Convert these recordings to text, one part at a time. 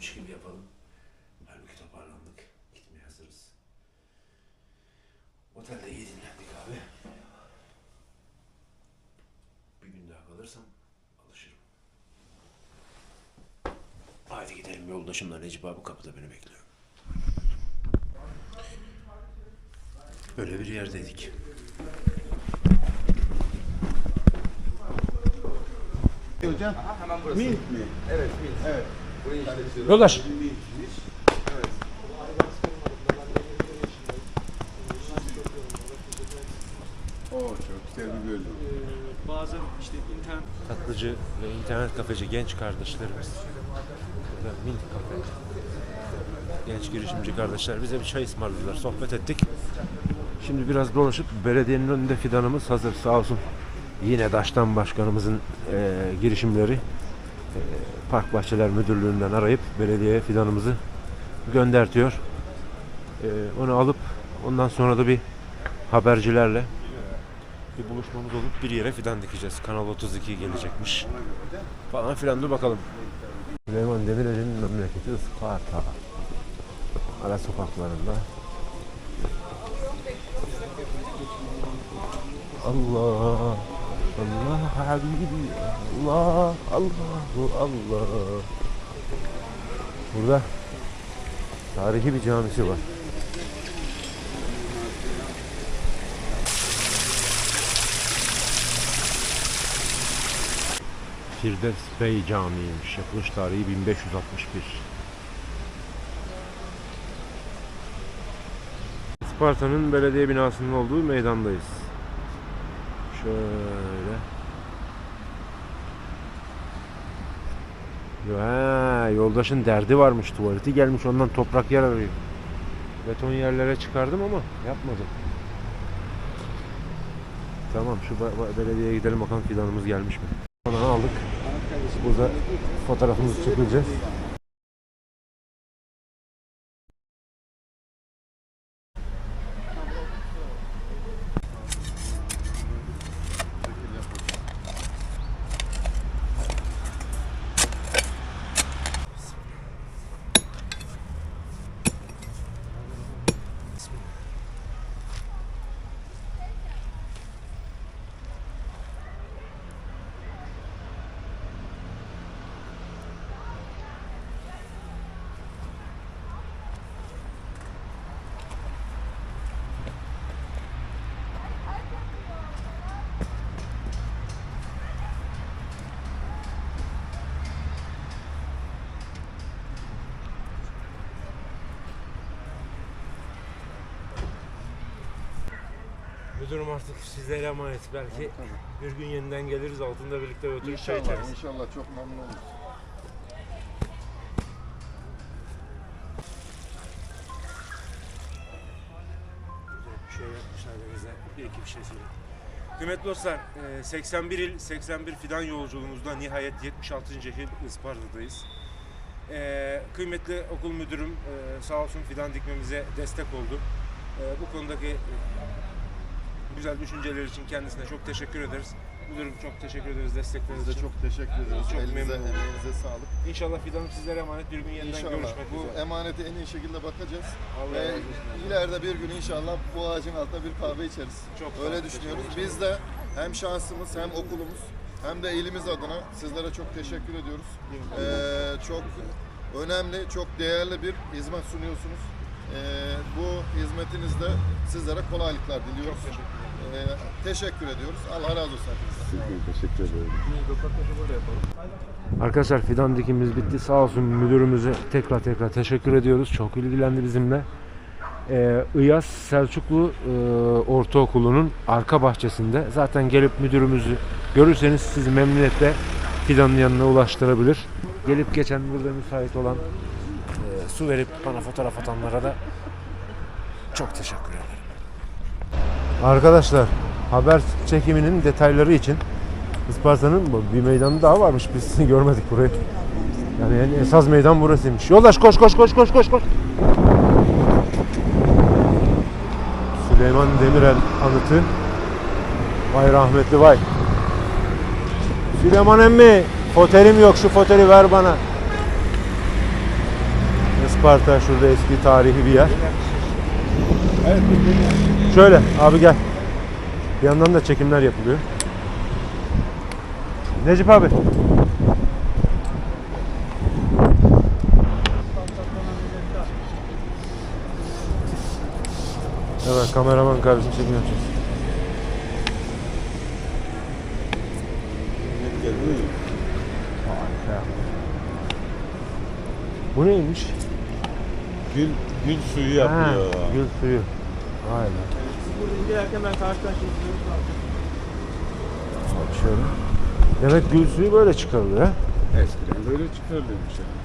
yokmuş gibi yapalım. Halbuki toparlandık. Gitmeye hazırız. Otelde iyi dinlendik abi. Bir gün daha kalırsam alışırım. Haydi gidelim yoldaşımla Necip abi kapıda beni bekliyor. Böyle bir yerdeydik. Hocam. Mint mi? Evet, Mint. Evet. Yoldaş. Oo çok güzel bir bölüm. Bazen işte internet Tatlıcı ve internet kafeci genç kardeşlerimiz. Burada Mint Kafe. Genç girişimci kardeşler bize bir çay ısmarladılar. Sohbet ettik. Şimdi biraz dolaşıp belediyenin önünde fidanımız hazır sağ olsun. Yine Daştan Başkanımızın eee, girişimleri Park Bahçeler Müdürlüğü'nden arayıp belediyeye fidanımızı göndertiyor. Eee, onu alıp ondan sonra da bir habercilerle bir buluşmamız olup bir yere fidan dikeceğiz. Kanal 32 gelecekmiş. Falan filan dur bakalım. Süleyman Demirel'in memleketi Isparta. Ara sokaklarında. Allah Allah Habibi Allah Allahu Allah Burada tarihi bir camisi var. Firdevs Bey Camii'ymiş. Yapılış tarihi 1561. Isparta'nın belediye binasının olduğu meydandayız. Şöyle. Ha, yoldaşın derdi varmış tuvaleti gelmiş ondan toprak yer arıyor. Beton yerlere çıkardım ama yapmadım. Tamam şu belediyeye gidelim bakalım fidanımız gelmiş mi? Falan aldık. Burada fotoğrafımızı çekeceğiz. Müdürüm artık sizlere emanet. Belki bir gün yeniden geliriz altında birlikte oturup çay İnşallah, içeriz. inşallah çok memnun oluruz. Bir iki bir şey söyleyeyim. Kıymetli dostlar, e, 81 il, 81 fidan yolculuğumuzda nihayet 76. il Isparta'dayız. E, Kıymetli okul müdürüm e, sağ olsun fidan dikmemize destek oldu. E, Bu konudaki e, güzel düşünceler için kendisine çok teşekkür ederiz. Müdürüm çok teşekkür ederiz destekleriniz için. çok teşekkür ederiz. Çok Elinize, memnun oldum. emeğinize sağlık. İnşallah fidanım sizlere emanet bir gün yeniden İnşallah görüşmek bu üzere. emanete en iyi şekilde bakacağız. Allah Ve razı olsun. ileride bir gün inşallah bu ağacın altında bir kahve içeriz. Çok sağ Öyle olun, düşünüyoruz. teşekkür Biz de hem şansımız hem okulumuz hem de ilimiz adına sizlere çok teşekkür ediyoruz. Ee, çok önemli, çok değerli bir hizmet sunuyorsunuz. Ee, bu hizmetinizde sizlere kolaylıklar diliyoruz. Çok teşekkür Ee, teşekkür ediyoruz. Allah razı olsun. Teşekkür ederim. Arkadaşlar fidan dikimimiz bitti. Sağ olsun müdürümüze tekrar tekrar teşekkür ediyoruz. Çok ilgilendi bizimle. Ee, İyas Selçuklu e, Ortaokulu'nun arka bahçesinde. Zaten gelip müdürümüzü görürseniz sizi memnuniyetle fidanın yanına ulaştırabilir. Gelip geçen burada müsait olan e, su verip bana fotoğraf atanlara da çok teşekkür ederim. Arkadaşlar haber çekiminin detayları için Isparta'nın bir meydanı daha varmış. Biz görmedik burayı. Yani en esas meydan burasıymış. Yoldaş koş koş koş koş koş koş. Süleyman Demirel anıtı. Vay rahmetli vay. Süleyman emmi fotelim yok şu foteli ver bana. Isparta şurada eski tarihi bir yer. Şöyle abi gel. Bir yandan da çekimler yapılıyor. Necip abi. Evet kameraman kardeşim çekim yapacağız. Harika. Bu neymiş? Gül, gül suyu Ha, yapıyor. gül suyu. Vay be. Burada incelerken ben karşıdan şöyle. Demek gül suyu böyle çıkarılıyor ha? Eskiden böyle çıkarılıyormuş yani.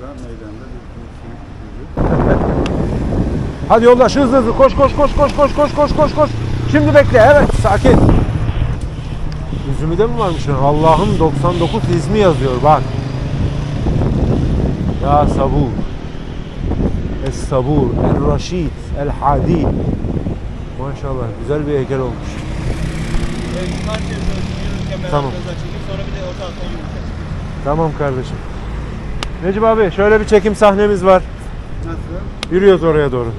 Buradan meydanda bir gül suyu. Hadi yoldaş hızlı hızlı koş koş koş koş koş koş koş koş koş. Şimdi bekle evet sakin. Üzümü de mi varmış? Allah'ım 99 ismi yazıyor bak. Ya sabur. Es sabur. El raşid. El hadi. Maşallah güzel bir heykel olmuş. Evet, yürürken Tamam. biraz çekip sonra bir de orta alttan yürürken. Tamam kardeşim. Necip abi şöyle bir çekim sahnemiz var. Nasıl? Yürüyoruz oraya doğru.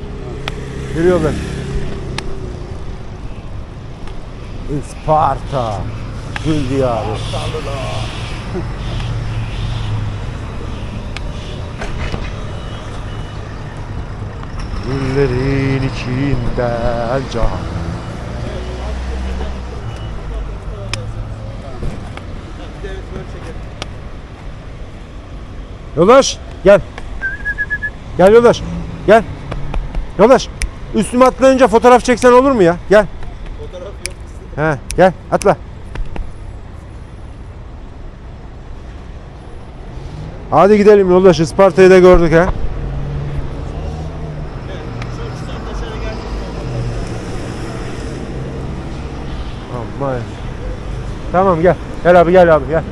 Yürüyorlar. Isparta. Gül diyarı. Güllerin içinden can. Yoldaş gel. Gel yoldaş. Gel. Yoldaş. Üstüme atlayınca fotoğraf çeksen olur mu ya? Gel. Fotoğraf yok. He, gel atla. Hadi gidelim yoldaş Isparta'yı da gördük ha. Şu üstten de şöyle gel. Aman. Tamam gel. Gel abi gel abi gel.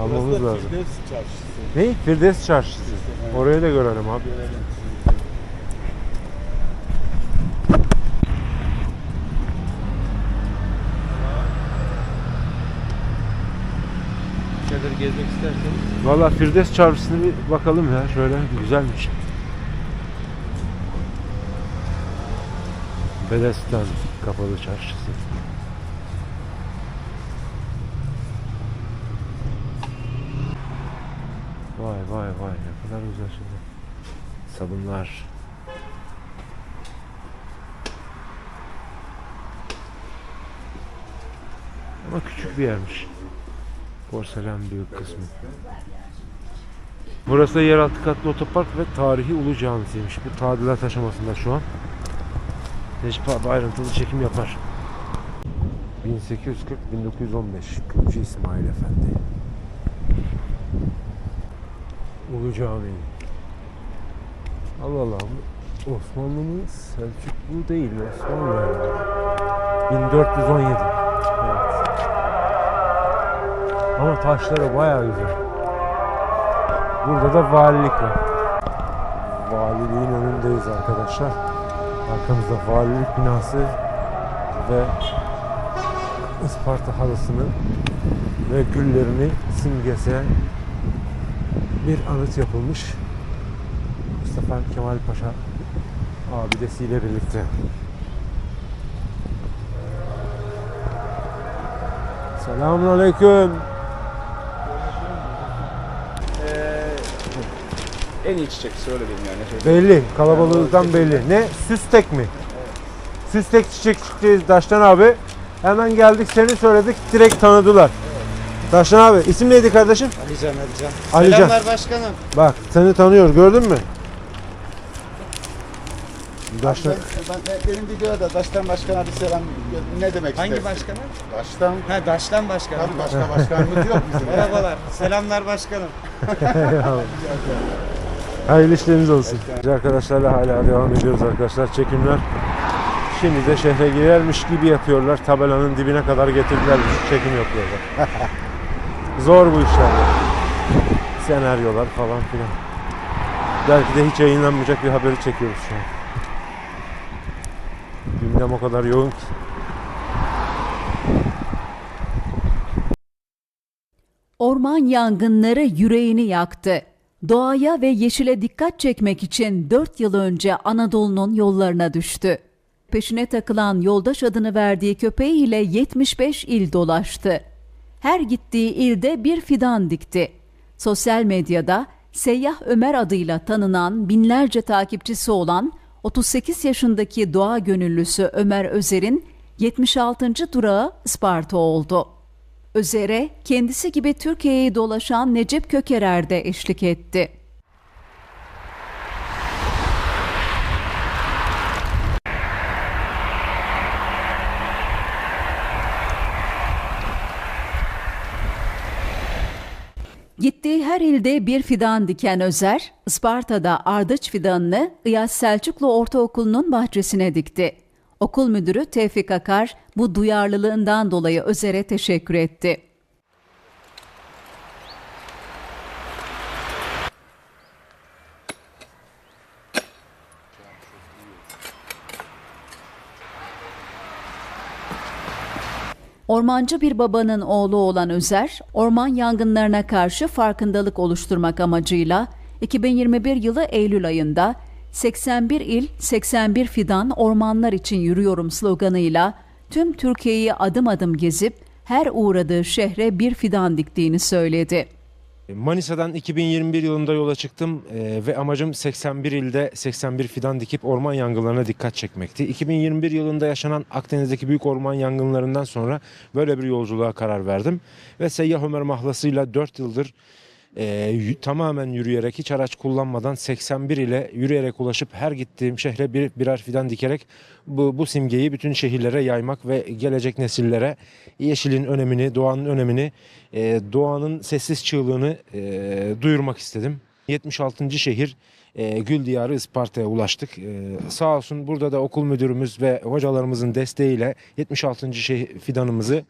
Almamız lazım. Firdevs çarşısı. Ne? Firdevs Çarşısı. Orayı da görelim abi. Görelim. Valla Firdevs Çarşısı'na bir bakalım ya. Şöyle güzelmiş. Bedesten kapalı çarşısı. Vay vay vay ne kadar güzel şimdi. Sabunlar. Ama küçük bir yermiş. Porselen büyük kısmı. Burası yeraltı katlı otopark ve tarihi Ulu Camisi'ymiş. Bu tadilat aşamasında şu an. Necip abi ayrıntılı çekim yapar. 1840-1915 Kılıcı İsmail Efendi. Ulu Camii. Allah Allah. Osmanlı mı? Selçuklu değil. Osmanlı. herhalde. 1417. Ama taşları bayağı güzel. Burada da valilik var. Valiliğin önündeyiz arkadaşlar. Arkamızda valilik binası ve Isparta halısını ve güllerini simgese bir anıt yapılmış. Mustafa Kemal Paşa abidesiyle birlikte. Selamun Aleyküm. En iyi çiçek söyleyeyim yani. Belli. Kalabalıktan belli. Ne? Süstek mi? Süstek çiçek çiçeği Daştan abi. Hemen geldik seni söyledik. Direkt tanıdılar. Daştan abi. isim neydi kardeşim? Alican Alican. Alican. Selamlar başkanım. Bak seni tanıyor. Gördün mü? Daştan. Ben, ben, benim videoda Daştan Başkan'a bir selam ne demek Hangi istersin? başkanım? Daştan. Ha Daşlan başkanım. Tabii başka başkanımız yok bizim. Merhabalar. Selamlar başkanım. Hayırlı işleriniz olsun. Arkadaşlarla hala devam ediyoruz arkadaşlar çekimler. Şimdi de şehre girermiş gibi yapıyorlar. Tabelanın dibine kadar getirdiler. Çekim yapıyorlar. Zor bu işler. Senaryolar falan filan. Belki de hiç yayınlanmayacak bir haberi çekiyoruz şu an. Gündem o kadar yoğun ki. Orman yangınları yüreğini yaktı. Doğaya ve yeşile dikkat çekmek için 4 yıl önce Anadolu'nun yollarına düştü. Peşine takılan yoldaş adını verdiği köpeğiyle 75 il dolaştı. Her gittiği ilde bir fidan dikti. Sosyal medyada Seyyah Ömer adıyla tanınan binlerce takipçisi olan 38 yaşındaki doğa gönüllüsü Ömer Özer'in 76. durağı Isparta oldu. Özer'e kendisi gibi Türkiye'yi dolaşan Necip Kökerer de eşlik etti. Gittiği her ilde bir fidan diken Özer, Isparta'da ardıç fidanını İyaz Selçuklu Ortaokulu'nun bahçesine dikti. Okul müdürü Tevfik Akar bu duyarlılığından dolayı Özer'e teşekkür etti. Ormancı bir babanın oğlu olan Özer, orman yangınlarına karşı farkındalık oluşturmak amacıyla 2021 yılı Eylül ayında 81 il 81 fidan ormanlar için yürüyorum sloganıyla tüm Türkiye'yi adım adım gezip her uğradığı şehre bir fidan diktiğini söyledi. Manisa'dan 2021 yılında yola çıktım e, ve amacım 81 ilde 81 fidan dikip orman yangınlarına dikkat çekmekti. 2021 yılında yaşanan Akdeniz'deki büyük orman yangınlarından sonra böyle bir yolculuğa karar verdim. Ve Seyyah Ömer mahlasıyla 4 yıldır e, tamamen yürüyerek hiç araç kullanmadan 81 ile yürüyerek ulaşıp her gittiğim şehre bir, birer fidan dikerek bu, bu simgeyi bütün şehirlere yaymak ve gelecek nesillere yeşilin önemini, doğanın önemini, e, doğanın sessiz çığlığını e, duyurmak istedim. 76. şehir e, Gül Diyarı Isparta'ya ulaştık. E, sağ olsun burada da okul müdürümüz ve hocalarımızın desteğiyle 76. şehir fidanımızı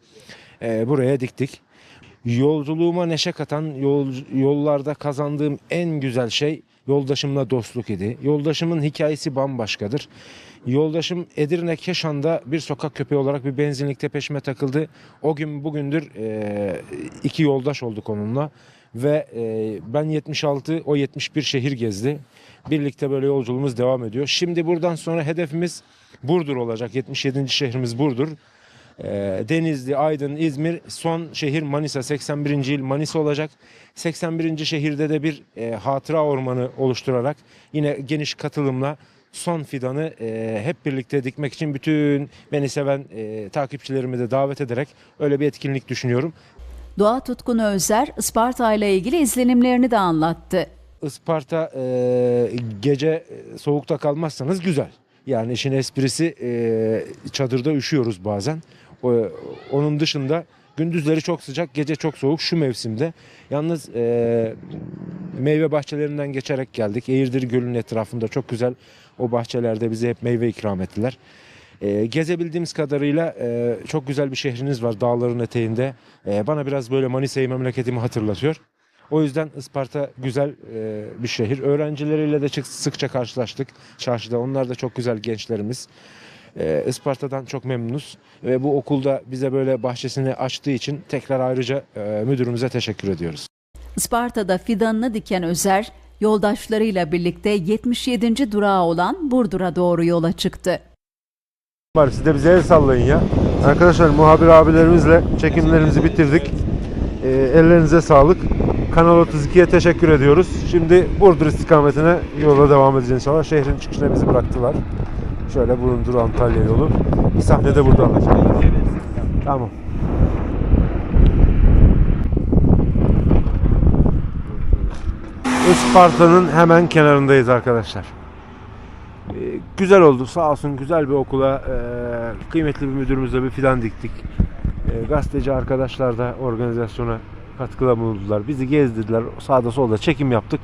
e, buraya diktik. Yolculuğuma neşe katan yol, yollarda kazandığım en güzel şey yoldaşımla dostluk idi. Yoldaşımın hikayesi bambaşkadır. Yoldaşım Edirne Keşan'da bir sokak köpeği olarak bir benzinlikte peşime takıldı. O gün bugündür e, iki yoldaş olduk onunla. Ve e, ben 76, o 71 şehir gezdi. Birlikte böyle yolculuğumuz devam ediyor. Şimdi buradan sonra hedefimiz Burdur olacak. 77. şehrimiz Burdur. Ee, Denizli, Aydın, İzmir, son şehir Manisa, 81. il Manisa olacak. 81. şehirde de bir e, hatıra ormanı oluşturarak yine geniş katılımla son fidanı e, hep birlikte dikmek için bütün beni seven e, takipçilerimi de davet ederek öyle bir etkinlik düşünüyorum. Doğa tutkunu Özer, Isparta ile ilgili izlenimlerini de anlattı. Isparta e, gece e, soğukta kalmazsanız güzel. Yani işin esprisi e, çadırda üşüyoruz bazen. Onun dışında gündüzleri çok sıcak, gece çok soğuk şu mevsimde. Yalnız e, meyve bahçelerinden geçerek geldik. Eğirdir Gölü'nün etrafında çok güzel o bahçelerde bize hep meyve ikram ettiler. E, gezebildiğimiz kadarıyla e, çok güzel bir şehriniz var dağların eteğinde. E, bana biraz böyle Manisa'yı memleketimi hatırlatıyor. O yüzden Isparta güzel e, bir şehir. Öğrencileriyle de sıkça karşılaştık çarşıda. Onlar da çok güzel gençlerimiz. E, Isparta'dan çok memnunuz. Ve bu okulda bize böyle bahçesini açtığı için tekrar ayrıca e, müdürümüze teşekkür ediyoruz. Isparta'da fidanını diken Özer, yoldaşlarıyla birlikte 77. durağı olan Burdur'a doğru yola çıktı. Var siz de bize el sallayın ya. Arkadaşlar muhabir abilerimizle çekimlerimizi bitirdik. E, ellerinize sağlık. Kanal 32'ye teşekkür ediyoruz. Şimdi Burdur istikametine yola devam edeceğiz inşallah. Şehrin çıkışına bizi bıraktılar. Şöyle Burundur Antalya yolu. Bir sahne de burada alacağım. Tamam. Isparta'nın hemen kenarındayız arkadaşlar. Ee, güzel oldu sağ olsun güzel bir okula e, kıymetli bir müdürümüzle bir fidan diktik. E, gazeteci arkadaşlar da organizasyona katkıda bulundular. Bizi gezdirdiler. Sağda solda çekim yaptık.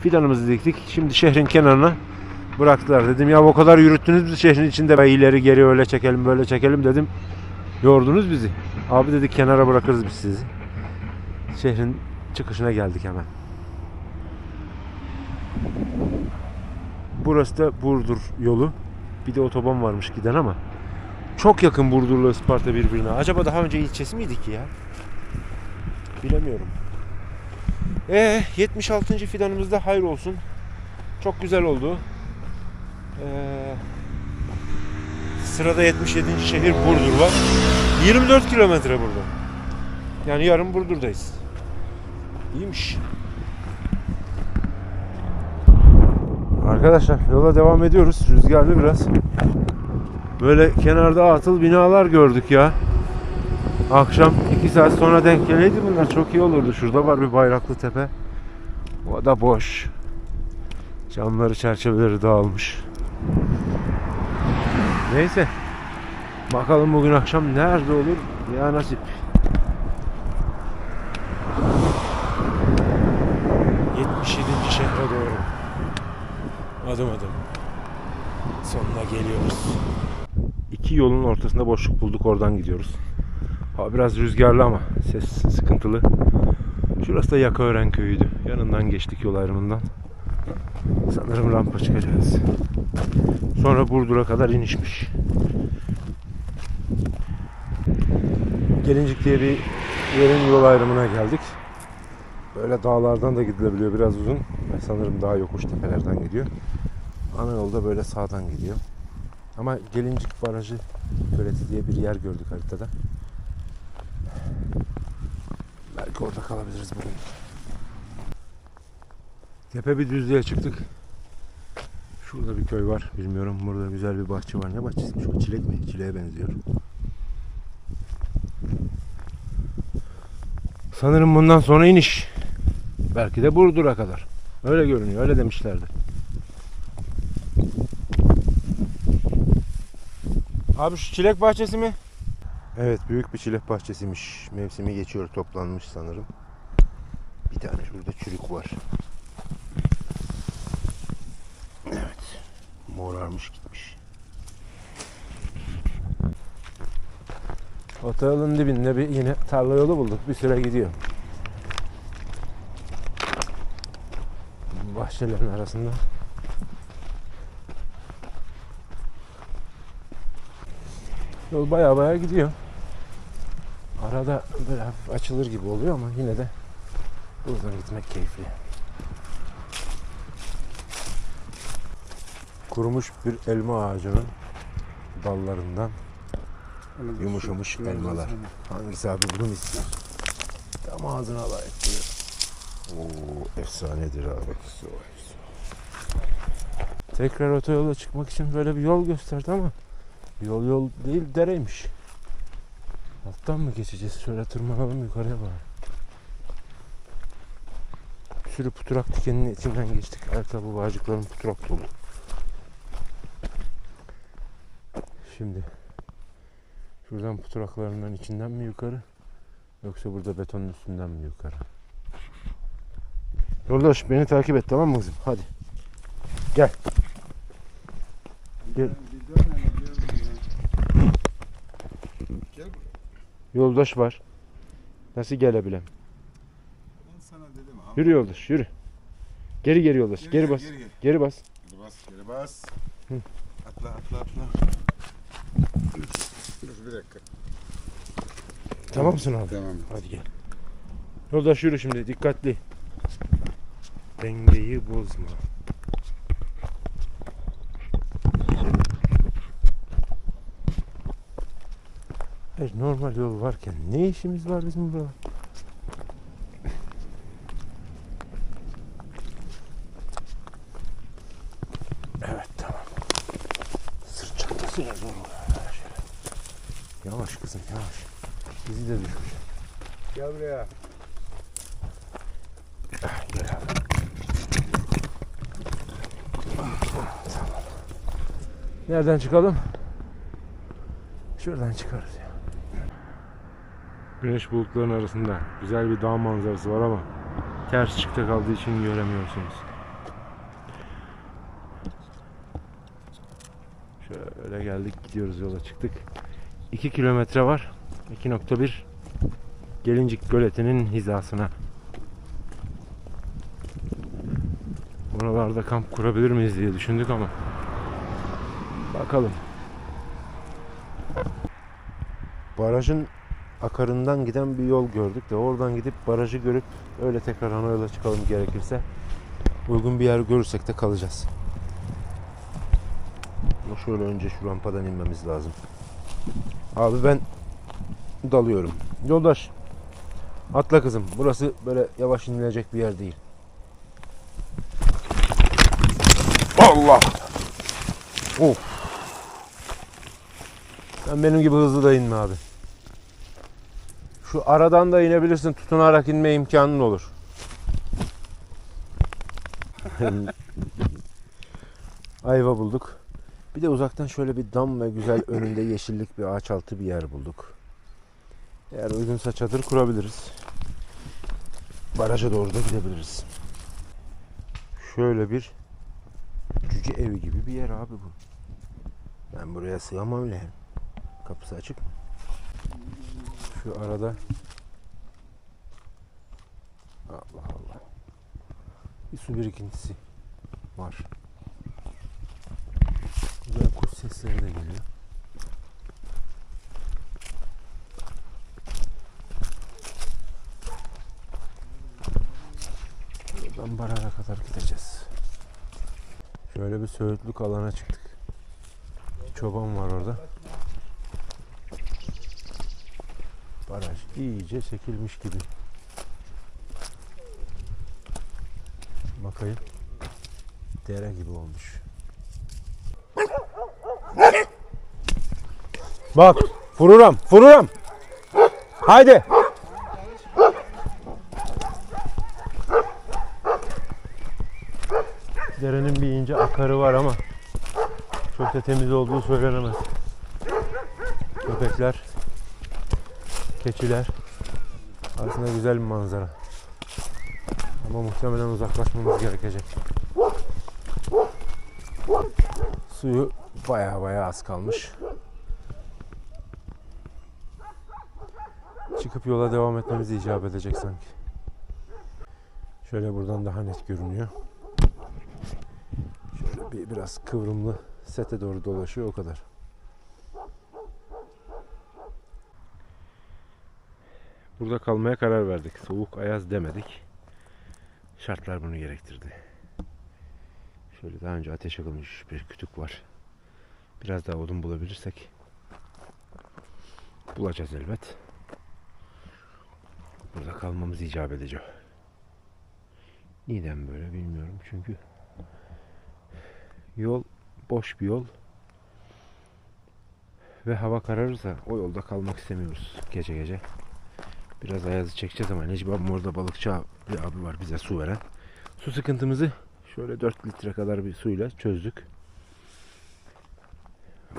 Fidanımızı diktik. Şimdi şehrin kenarına bıraktılar. Dedim ya o kadar yürüttünüz bizi şehrin içinde. Ben ileri geri öyle çekelim böyle çekelim dedim. Yordunuz bizi. Abi dedik kenara bırakırız biz sizi. Şehrin çıkışına geldik hemen. Burası da Burdur yolu. Bir de otoban varmış giden ama. Çok yakın Burdur'la Isparta birbirine. Acaba daha önce ilçesi miydi ki ya? Bilemiyorum. Ee 76. fidanımızda hayır olsun. Çok güzel oldu. Ee, sırada 77. şehir Burdur var. 24 kilometre burada. Yani yarın Burdur'dayız. İyiymiş. Arkadaşlar yola devam ediyoruz. Rüzgarlı biraz. Böyle kenarda atıl binalar gördük ya. Akşam 2 saat sonra denk geleydi bunlar çok iyi olurdu. Şurada var bir bayraklı tepe. O da boş. Camları çerçeveleri dağılmış. Neyse. Bakalım bugün akşam nerede olur ya nasip. 77. şehre doğru. Adım adım. Sonuna geliyoruz. İki yolun ortasında boşluk bulduk oradan gidiyoruz. Hava biraz rüzgarlı ama ses sıkıntılı. Şurası da Yakaören köyüydü. Yanından geçtik yol ayrımından. Sanırım rampa çıkacağız. Sonra Burdur'a kadar inişmiş. Gelincik diye bir yerin yol ayrımına geldik. Böyle dağlardan da gidilebiliyor biraz uzun. Ve sanırım daha yokuş tepelerden gidiyor. Ana yolda böyle sağdan gidiyor. Ama Gelincik Barajı Göleti diye bir yer gördük haritada. Belki orada kalabiliriz bugün. Tepe bir düzlüğe çıktık. Şurada bir köy var. Bilmiyorum. Burada güzel bir bahçe var. Ne bahçesiymiş o? Çilek mi? Çileğe benziyor. Sanırım bundan sonra iniş. Belki de Burdur'a kadar. Öyle görünüyor. Öyle demişlerdi. Abi şu çilek bahçesi mi? Evet büyük bir çilek bahçesiymiş. Mevsimi geçiyor toplanmış sanırım. Bir tane şurada çürük var. Morarmış gitmiş. Otoyolun dibinde bir yine tarla yolu bulduk. Bir süre gidiyor. Bahçelerin arasında. Yol baya baya gidiyor. Arada böyle hafif açılır gibi oluyor ama yine de buradan gitmek keyifli. Kurumuş bir elma ağacının dallarından yumuşamış elmalar. Hangisi abi bunu istiyor? Tam ağzına layık diyor. Oo, efsanedir abi. Tekrar otoyola çıkmak için böyle bir yol gösterdi ama yol yol değil dereymiş. Alttan mı geçeceğiz? Şöyle tırmanalım yukarıya bari. Bir sürü puturak dikeninin içinden geçtik. Ayakkabı bağcıklarım puturak dolu. Şimdi şuradan puturaklarından içinden mi yukarı yoksa burada betonun üstünden mi yukarı? Yoldaş beni takip et tamam mı kızım? Hadi. Gel. Gel. Yoldaş var. Nasıl gelebilem? Ben sana dedim abi. Yürü yoldaş yürü. Geri geri yoldaş. Geri Geri gel, bas. Geri gel. Geri bas. Geri bas. Geri bas. Hı. Atla atla atla. Dur bir dakika. Tamam mısın abi? Tamam. Hadi gel. Yoldaş yürü şimdi dikkatli. Dengeyi bozma. Hayır normal yol varken ne işimiz var bizim burada? Evet tamam. Sırt çantasıyla zor oluyor her şey. Yavaş kızım yavaş. Bizi de düşmüş. Gel buraya. Gel abi. Tamam. Nereden çıkalım? Şuradan çıkarız ya. Güneş bulutların arasında güzel bir dağ manzarası var ama ters ışıkta kaldığı için göremiyorsunuz. Şöyle geldik gidiyoruz yola çıktık. 2 kilometre var. 2.1 Gelincik Göleti'nin hizasına. Buralarda kamp kurabilir miyiz diye düşündük ama bakalım. Barajın akarından giden bir yol gördük de oradan gidip barajı görüp Öyle tekrar ana yola çıkalım gerekirse. Uygun bir yer görürsek de kalacağız. Ama şöyle önce şu rampadan inmemiz lazım. Abi ben dalıyorum. Yoldaş atla kızım. Burası böyle yavaş inilecek bir yer değil. Allah! Of! Sen benim gibi hızlı da inme abi. Şu aradan da inebilirsin. Tutunarak inme imkanın olur. Ayva bulduk. Bir de uzaktan şöyle bir dam ve güzel önünde yeşillik bir ağaç altı bir yer bulduk. Eğer uygunsa çadır kurabiliriz. Baraja doğru da gidebiliriz. Şöyle bir cüce evi gibi bir yer abi bu. Ben buraya sığamam öyle. Kapısı açık? Şu arada Allah Allah. Bir su birikintisi var. Güzel kuş sesleri de geliyor. Buradan Barara kadar gideceğiz. Şöyle bir söğütlük alana çıktık. Çoban var orada. Baraj iyice çekilmiş gibi. Bakayım. Dere gibi olmuş. Bak, vururam, vururam. Haydi. Derenin bir ince akarı var ama çok da temiz olduğu söylenemez. Köpekler, keçiler aslında güzel bir manzara. Ama muhtemelen uzaklaşmamız gerekecek. Suyu baya baya az kalmış. Çıkıp yola devam etmemiz icap edecek sanki. Şöyle buradan daha net görünüyor. Şöyle bir biraz kıvrımlı sete doğru dolaşıyor o kadar. Burada kalmaya karar verdik. Soğuk ayaz demedik. Şartlar bunu gerektirdi. Şöyle daha önce ateş yakılmış bir kütük var. Biraz daha odun bulabilirsek bulacağız elbet. Burada kalmamız icap edecek. Neden böyle bilmiyorum çünkü yol boş bir yol ve hava kararırsa o yolda kalmak istemiyoruz gece gece. Biraz ayazı çekeceğiz ama Necip abim orada balıkçı bir abi var bize su veren. Su sıkıntımızı şöyle 4 litre kadar bir suyla çözdük.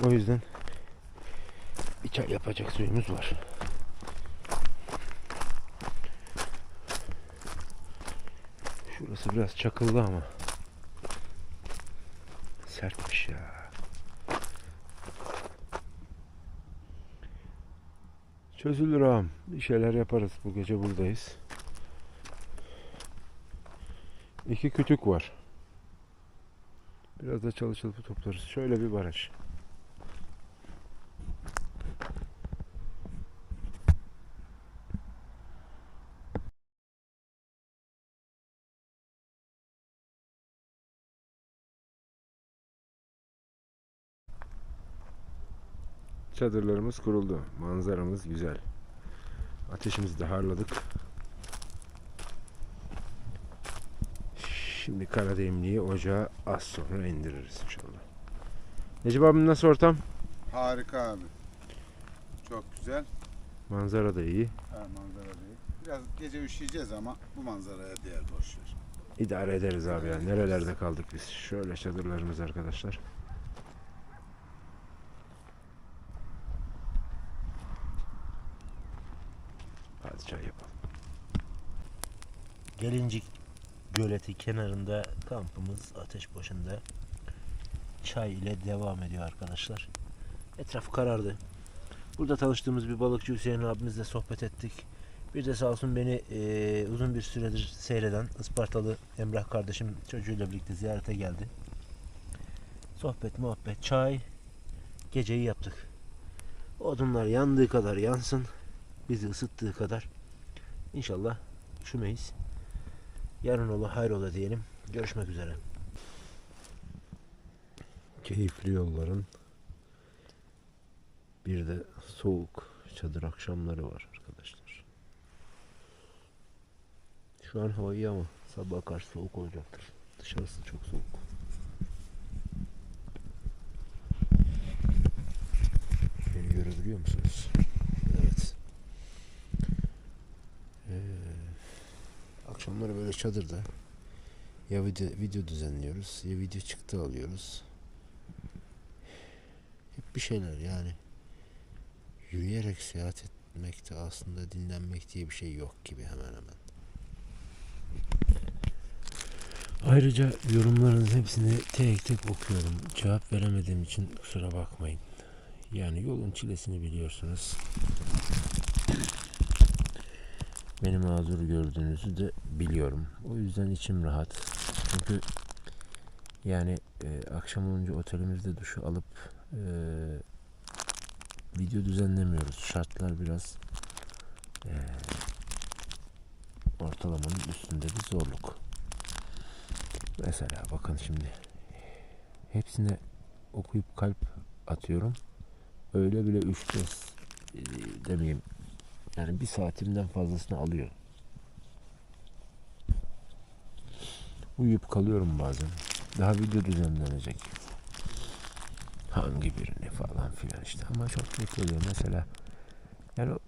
O yüzden bir çay yapacak suyumuz var. Şurası biraz çakıldı ama sertmiş ya. Çözülür ağam. Bir şeyler yaparız. Bu gece buradayız. İki kütük var. Biraz da çalışılıp toplarız. Şöyle bir baraj. Çadırlarımız kuruldu. Manzaramız güzel. Ateşimizi de harladık. Şimdi kara demliği ocağa az sonra indiririz inşallah. Necip abim nasıl ortam? Harika abi. Çok güzel. Manzara da iyi. Ha, manzara değil. Biraz gece üşüyeceğiz ama bu manzaraya değer boş ver. İdare ederiz abi ya. Nerelerde kaldık biz? Şöyle çadırlarımız arkadaşlar. Hadi çay. Gelincik göleti kenarında kampımız ateş başında çay ile devam ediyor arkadaşlar. Etraf karardı. Burada tanıştığımız bir balıkçı Hüseyin abimizle sohbet ettik. Bir de sağ olsun beni eee, uzun bir süredir seyreden Ispartalı Emrah kardeşim çocuğuyla birlikte ziyarete geldi. Sohbet, muhabbet, çay, geceyi yaptık. Odunlar yandığı kadar yansın. Bizi ısıttığı kadar. İnşallah üşümeyiz. Yarın ola hayrola diyelim. Görüşmek üzere. Keyifli yolların bir de soğuk çadır akşamları var arkadaşlar. Şu an hava iyi ama sabah karşı soğuk olacaktır. Dışarısı çok soğuk. Beni görebiliyor musunuz? Evet. Ee, akşamları böyle çadırda ya video, video düzenliyoruz ya video çıktı alıyoruz. Hep bir şeyler yani. Yürüyerek seyahat etmekte aslında dinlenmek diye bir şey yok gibi hemen hemen. Ayrıca yorumlarınızın hepsini tek tek okuyorum. Cevap veremediğim için kusura bakmayın. Yani yolun çilesini biliyorsunuz. Beni mazur gördüğünüzü de biliyorum. O yüzden içim rahat. Çünkü yani e, akşam olunca otelimizde duşu alıp e, video düzenlemiyoruz. Şartlar biraz e, ortalamanın üstünde bir zorluk. Mesela bakın şimdi hepsine okuyup kalp atıyorum. Öyle bile 3 5 demeyeyim. Yani bir saatimden fazlasını alıyor. Uyuyup kalıyorum bazen. Daha video düzenlenecek. Hangi birini falan filan işte. Ama çok keyifli oluyor. Mesela yani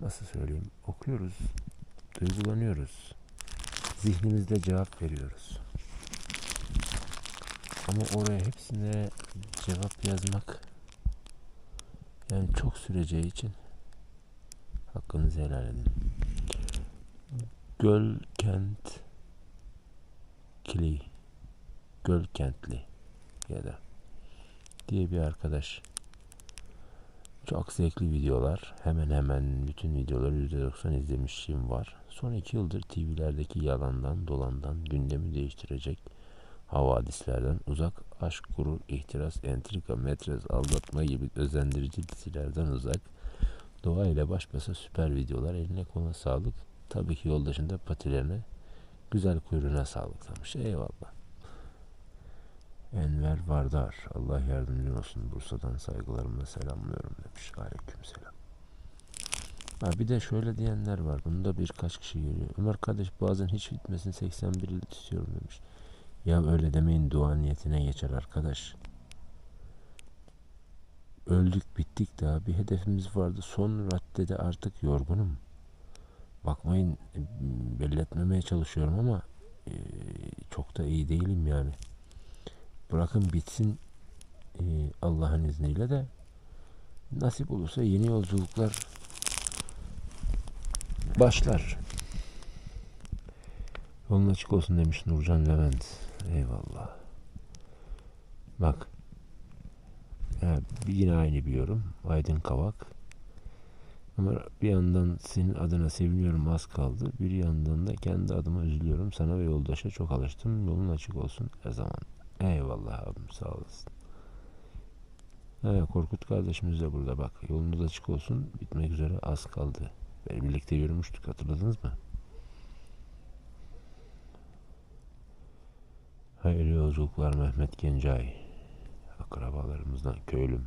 nasıl söyleyeyim okuyoruz. Duygulanıyoruz. Zihnimizde cevap veriyoruz. Ama oraya hepsine cevap yazmak yani çok süreceği için hakkınızı helal edin. Gölkent Kili Gölkentli ya da diye bir arkadaş. Çok zevkli videolar. Hemen hemen bütün videoları %90 izlemişliğim var. Son iki yıldır TV'lerdeki yalandan dolandan gündemi değiştirecek havadislerden uzak, aşk, gurur, ihtiras, entrika, metrez, aldatma gibi özendirici dizilerden uzak, doğayla baş başa süper videolar eline koluna sağlık. Tabii ki yoldaşında patilerine, güzel kuyruğuna sağlık demiş. Eyvallah. Enver Vardar. Allah yardımcın olsun. Bursa'dan saygılarımla selamlıyorum demiş. Aleyküm selam. Ha bir de şöyle diyenler var. Bunu da birkaç kişi görüyor. Ömer kardeş bazen hiç bitmesin 81 yıl istiyorum demiş. Ya öyle demeyin dua niyetine geçer arkadaş. Öldük bittik daha bir hedefimiz vardı. Son raddede artık yorgunum. Bakmayın belli etmemeye çalışıyorum ama e, çok da iyi değilim yani. Bırakın bitsin e, Allah'ın izniyle de nasip olursa yeni yolculuklar başlar. Yolun açık olsun demiş Nurcan Levent. Eyvallah. Bak. Ha, yine aynı biliyorum. Aydın Kavak. Ama bir yandan senin adına seviniyorum az kaldı. Bir yandan da kendi adıma üzülüyorum. Sana ve yoldaşa çok alıştım. Yolun açık olsun her zaman. Eyvallah abim sağ olasın. He, Korkut kardeşimiz de burada bak. Yolunuz açık olsun. Bitmek üzere az kaldı. Böyle birlikte yürümüştük hatırladınız mı? Hayırlı yolculuklar Mehmet Gencay. Akrabalarımızdan köylüm.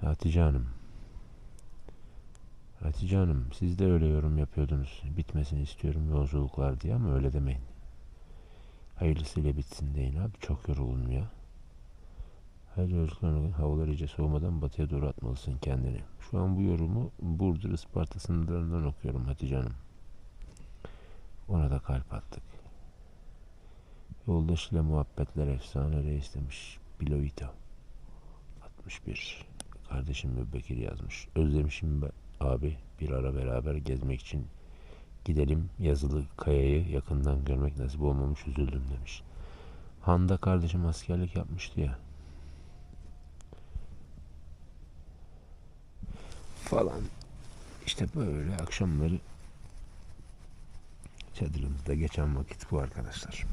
Hatice Hanım. Hatice Hanım siz de öyle yorum yapıyordunuz. Bitmesini istiyorum yolculuklar diye ama öyle demeyin. Hayırlısıyla bitsin deyin abi. Çok yoruldum ya. Hayırlı yolculuklar. Havalar iyice soğumadan batıya doğru atmalısın kendini. Şu an bu yorumu Burdur Isparta sınırlarından okuyorum Hatice Hanım. Ona da kalp attık. Yoldaşıyla muhabbetler efsane reis demiş. Bilovito. 61. Kardeşim Mübekir yazmış. Özlemişim ben abi. Bir ara beraber gezmek için gidelim. Yazılı kayayı yakından görmek nasip olmamış üzüldüm demiş. Handa kardeşim askerlik yapmıştı ya. Falan. İşte böyle akşamları çadırımızda geçen vakit bu arkadaşlar.